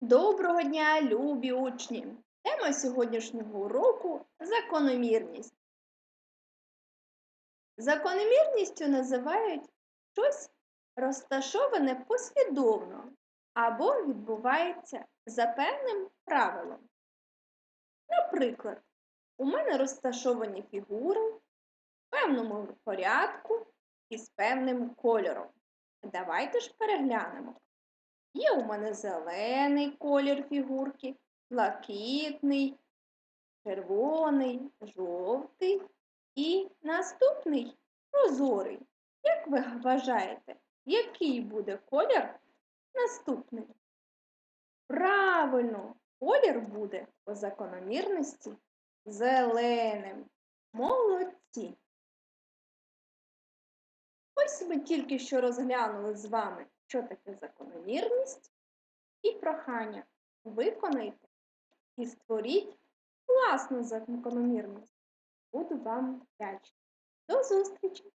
Доброго дня, любі учні! Тема сьогоднішнього уроку закономірність. Закономірністю називають щось розташоване послідовно або відбувається за певним правилом. Наприклад, у мене розташовані фігури в певному порядку і з певним кольором. Давайте ж переглянемо. Є у мене зелений колір фігурки, блакитний, червоний, жовтий і наступний прозорий. Як ви вважаєте, який буде колір наступний? Правильно, колір буде по закономірності зеленим. Молодці! Ось ми тільки що розглянули з вами, що таке закономірність і прохання. Виконайте і створіть власну закономірність. Буду вам вдячна. До зустрічі!